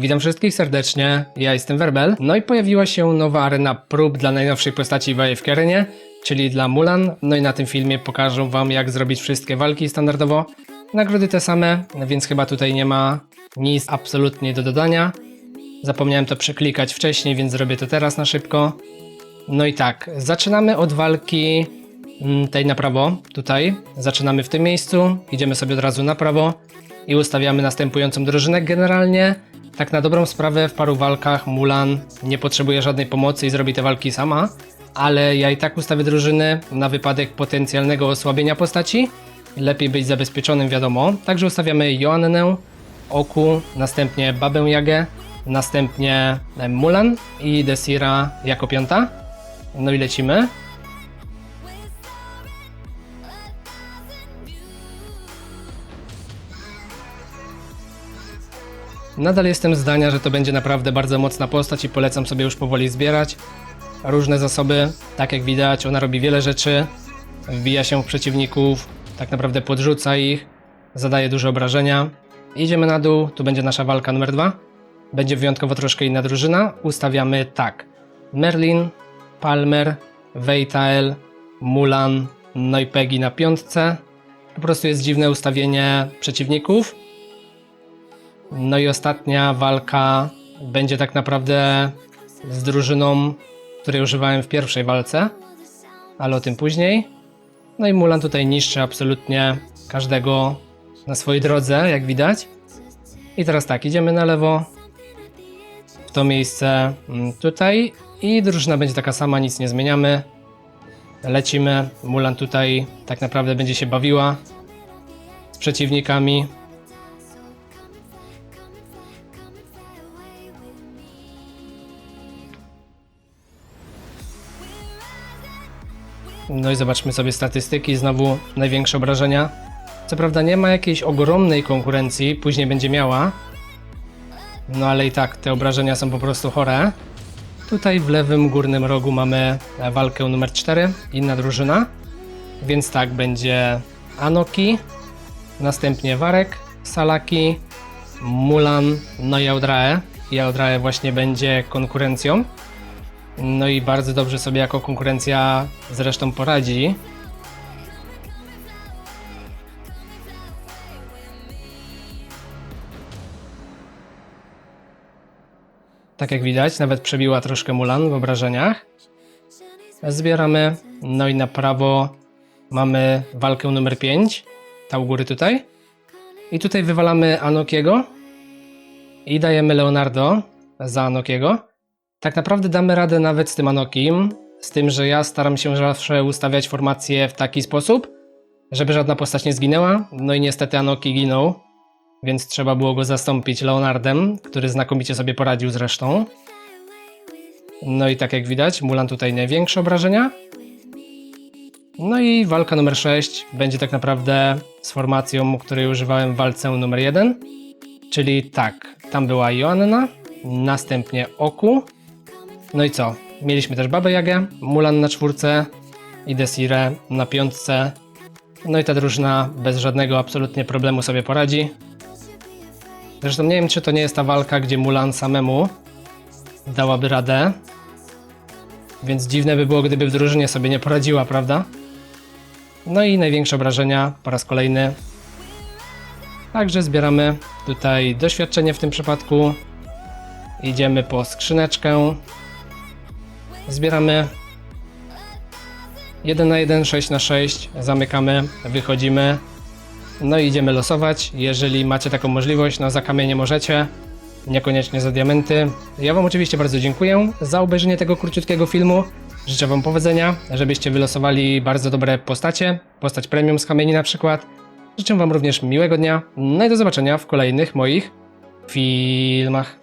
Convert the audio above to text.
Witam wszystkich serdecznie, ja jestem Werbel. No i pojawiła się nowa arena prób dla najnowszej postaci w AFK Arenie, czyli dla Mulan. No i na tym filmie pokażę wam jak zrobić wszystkie walki standardowo. Nagrody te same, więc chyba tutaj nie ma nic absolutnie do dodania. Zapomniałem to przeklikać wcześniej, więc zrobię to teraz na szybko. No i tak, zaczynamy od walki mm, tej na prawo, tutaj. Zaczynamy w tym miejscu, idziemy sobie od razu na prawo i ustawiamy następującą drużynę. Generalnie, tak na dobrą sprawę, w paru walkach Mulan nie potrzebuje żadnej pomocy i zrobi te walki sama, ale ja i tak ustawię drużyny na wypadek potencjalnego osłabienia postaci. Lepiej być zabezpieczonym, wiadomo. Także ustawiamy Joannę, Oku, następnie Babę Jagę, następnie Mulan i Desira jako piąta. No i lecimy. Nadal jestem zdania, że to będzie naprawdę bardzo mocna postać i polecam sobie już powoli zbierać różne zasoby. Tak jak widać, ona robi wiele rzeczy, wbija się w przeciwników, tak naprawdę podrzuca ich, zadaje duże obrażenia. Idziemy na dół, tu będzie nasza walka numer dwa. Będzie wyjątkowo troszkę inna drużyna. Ustawiamy tak. Merlin, Palmer, Veitael, Mulan, no i Peggy na piątce. Po prostu jest dziwne ustawienie przeciwników. No i ostatnia walka będzie tak naprawdę z drużyną, której używałem w pierwszej walce, ale o tym później. No i Mulan tutaj niszczy absolutnie każdego na swojej drodze, jak widać. I teraz tak, idziemy na lewo, w to miejsce mm, tutaj i drużyna będzie taka sama, nic nie zmieniamy. Lecimy, Mulan tutaj tak naprawdę będzie się bawiła z przeciwnikami. No i zobaczmy sobie statystyki, znowu największe obrażenia. Co prawda nie ma jakiejś ogromnej konkurencji, później będzie miała. No ale i tak te obrażenia są po prostu chore. Tutaj w lewym górnym rogu mamy walkę numer 4, inna drużyna. Więc tak, będzie Anoki, następnie Warek, Salaki, Mulan, no i Audrae. I właśnie będzie konkurencją. No i bardzo dobrze sobie jako konkurencja zresztą poradzi. Tak jak widać, nawet przebiła troszkę Mulan w obrażeniach. Zbieramy. No i na prawo mamy walkę numer 5. Ta u góry tutaj. I tutaj wywalamy Anokiego. I dajemy Leonardo za Anokiego. Tak naprawdę damy radę nawet z tym Anokim, z tym, że ja staram się zawsze ustawiać formację w taki sposób, żeby żadna postać nie zginęła. No i niestety Anoki ginął, więc trzeba było go zastąpić Leonardem, który znakomicie sobie poradził zresztą. No i tak jak widać, Mulan tutaj największe obrażenia. No i walka numer 6 będzie tak naprawdę z formacją, której używałem w walce numer 1. Czyli tak, tam była Joanna, następnie Oku, no i co? Mieliśmy też Babę Jagę, Mulan na czwórce i Desire na piątce. No i ta drużyna bez żadnego absolutnie problemu sobie poradzi. Zresztą nie wiem, czy to nie jest ta walka, gdzie Mulan samemu dałaby radę. Więc dziwne by było, gdyby w drużynie sobie nie poradziła, prawda? No i największe obrażenia po raz kolejny. Także zbieramy tutaj doświadczenie w tym przypadku. Idziemy po skrzyneczkę. Zbieramy 1 na 1, 6 na 6, zamykamy, wychodzimy. No i idziemy losować. Jeżeli macie taką możliwość, no za kamienie możecie, niekoniecznie za diamenty. Ja Wam oczywiście bardzo dziękuję za obejrzenie tego króciutkiego filmu. Życzę Wam powodzenia, żebyście wylosowali bardzo dobre postacie, postać premium z kamieni na przykład. Życzę Wam również miłego dnia, no i do zobaczenia w kolejnych moich filmach.